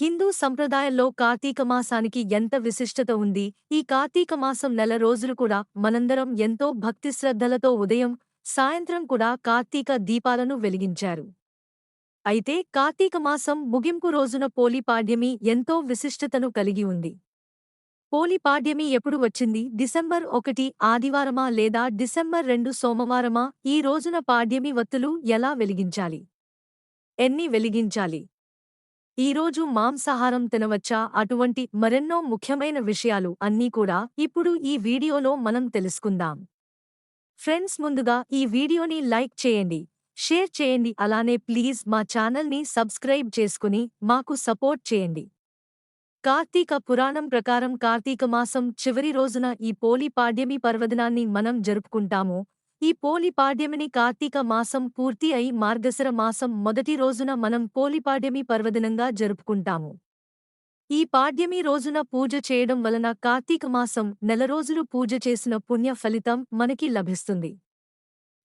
హిందూ సంప్రదాయంలో కార్తీక మాసానికి ఎంత విశిష్టత ఉంది? ఈ కార్తీక మాసం నెల రోజులు కూడా మనందరం ఎంతో భక్తి శ్రద్ధలతో ఉదయం సాయంత్రం కూడా కార్తీక దీపాలను వెలిగించారు. అయితే కార్తీక మాసం ముగింపు రోజున పోలిపాడ్యమి ఎంతో విశిష్టతను కలిగి ఉంది. పోలిపాడ్యమి ఎప్పుడు వచ్చింది? డిసెంబర్ ఒకటి ఆదివారమా లేదా డిసెంబర్ రెండు సోమవారమా? ఈ రోజున పాడ్యమి వత్తులు ఎలా వెలిగించాలి? ఎన్ని వెలిగించాలి? ఈరోజు మాంసాహారం తినవచ్చా? అటువంటి మరెన్నో ముఖ్యమైన విషయాలు అన్నీ కూడా ఇప్పుడు ఈ వీడియోలో మనం తెలుసుకుందాం. ఫ్రెండ్స్ ముందుగా ఈ వీడియోని లైక్ చేయండి షేర్ చేయండి అలానే ప్లీజ్ మా ఛానల్ని సబ్స్క్రైబ్ చేసుకుని మాకు సపోర్ట్ చేయండి. కార్తీక పురాణం ప్రకారం కార్తీక మాసం చివరి రోజున ఈ పోలి పాడ్యమి పర్వదినాన్ని మనం జరుపుకుంటాము. ఈ పోలిపాడ్యమిని కార్తీక మాసం పూర్తి అయి మార్గశర మాసం మొదటి రోజున మనం పోలిపాడ్యమి పర్వదినంగా జరుపుకుంటాము. ఈ పాడ్యమి రోజున పూజ చేయడం వలన కార్తీక మాసం నెల రోజులు పూజ చేసిన పుణ్య ఫలితం మనకి లభిస్తుంది.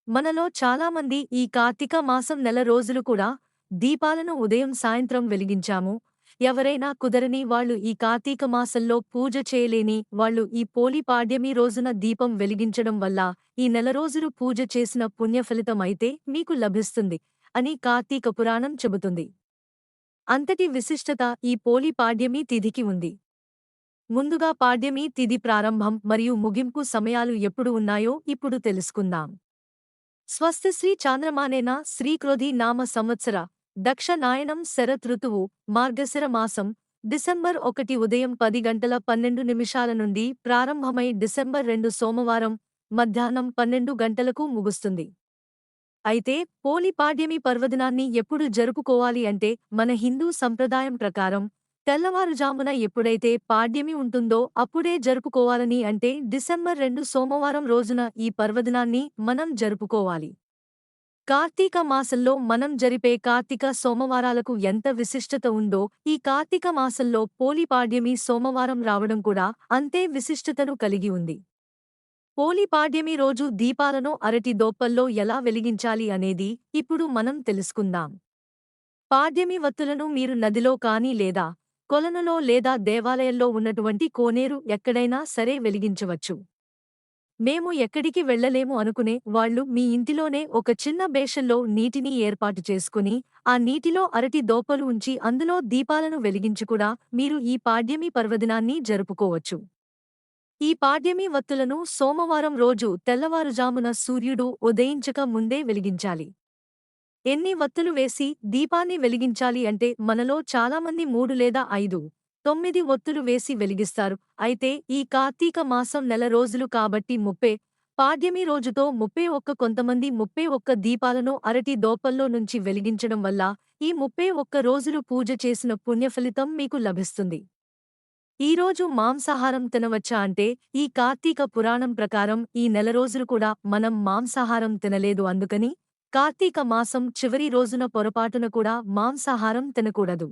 మనలో చాలామంది ఈ కార్తీక మాసం నెల రోజులు కూడా దీపాలను ఉదయం సాయంత్రం వెలిగించాము ఎవరైనా కుదరని వాళ్ళు ఈ కార్తీక మాసంలో పూజ చేయలేని వాళ్ళు ఈ పోలి పాడ్యమి రోజున దీపం వెలిగించడం వల్ల ఈ నెల రోజులు పూజ చేసిన పుణ్యఫలితం అయితే మీకు లభిస్తుంది అని కార్తీక పురాణం చెబుతుంది. అంతటి విశిష్టత ఈ పోలి పాడ్యమి తిథికి ఉంది. ముందుగా పాడ్యమి తిథి ప్రారంభం మరియు ముగింపు సమయాలు ఎప్పుడు ఉన్నాయో ఇప్పుడు తెలుసుకుందాం. స్వస్తిశ్రీ చాంద్రమానేన శ్రీక్రోధి నామ సంవత్సర దక్ష నాయనం శరత్ మార్గశిర మాసం డిసెంబర్ ఒకటి ఉదయం పది గంటల పన్నెండు నిమిషాల నుండి ప్రారంభమై డిసెంబర్ రెండు సోమవారం మధ్యాహ్నం పన్నెండు గంటలకు ముగుస్తుంది. అయితే పోలి పాడ్యమి పర్వదినాన్ని ఎప్పుడు జరుపుకోవాలి అంటే మన హిందూ సంప్రదాయం ప్రకారం తెల్లవారుజామున ఎప్పుడైతే పాడ్యమి ఉంటుందో అప్పుడే జరుపుకోవాలని అంటే డిసెంబర్ రెండు సోమవారం రోజున ఈ పర్వదినాన్ని మనం జరుపుకోవాలి. కార్తీక మాసంలో మనం జరిపే కార్తీక సోమవారాలకు ఎంత విశిష్టత ఉందో ఈ కార్తీక మాసంలో పోలిపాడ్యమి సోమవారం రావడం కూడా అంతే విశిష్టతను కలిగి ఉంది. పోలిపాడ్యమి రోజు దీపాలను అరటి దోప్పల్లో ఎలా వెలిగించాలి అనేది ఇప్పుడు మనం తెలుసుకుందాం. పాడ్యమి వత్తులను మీరు నదిలో కానీ లేదా కొలనులో లేదా దేవాలయంలో ఉన్నటువంటి కోనేరు ఎక్కడైనా సరే వెలిగించవచ్చు. మేము ఎక్కడికి వెళ్ళలేము అనుకునే వాళ్ళు మీ ఇంటిలోనే ఒక చిన్న బేషన్లో నీటిని ఏర్పాటు చేసుకుని ఆ నీటిలో అరటి దోపలు ఉంచి అందులో దీపాలను వెలిగించుకుడా మీరు ఈ పాడ్యమి పర్వదినాన్ని జరుపుకోవచ్చు. ఈ పాడ్యమి వత్తులను సోమవారం రోజు తెల్లవారుజామున సూర్యుడు ఉదయించక ముందే వెలిగించాలి. ఎన్ని వత్తులు వేసి దీపాన్ని వెలిగించాలి అంటే మనలో చాలామంది మూడు లేదా ఐదు తొమ్మిది ఒత్తులు వేసి వెలిగిస్తారు. అయితే ఈ కార్తీక మాసం నెల రోజులు కాబట్టి ముప్పే పాడ్యమి రోజుతో ముప్పై ఒక్క కొంతమంది ముప్పై ఒక్క దీపాలను అరటి దోపల్లో నుంచి వెలిగించడం వల్ల ఈ ముప్పై ఒక్క రోజులు పూజ చేసిన పుణ్యఫలితం మీకు లభిస్తుంది. ఈరోజు మాంసాహారం తినవచ్చా అంటే ఈ కార్తీక పురాణం ప్రకారం ఈ నెల రోజులు కూడా మనం మాంసాహారం తినలేదు అందుకని కార్తీక మాసం చివరి రోజున పొరపాటున కూడా మాంసాహారం తినకూడదు.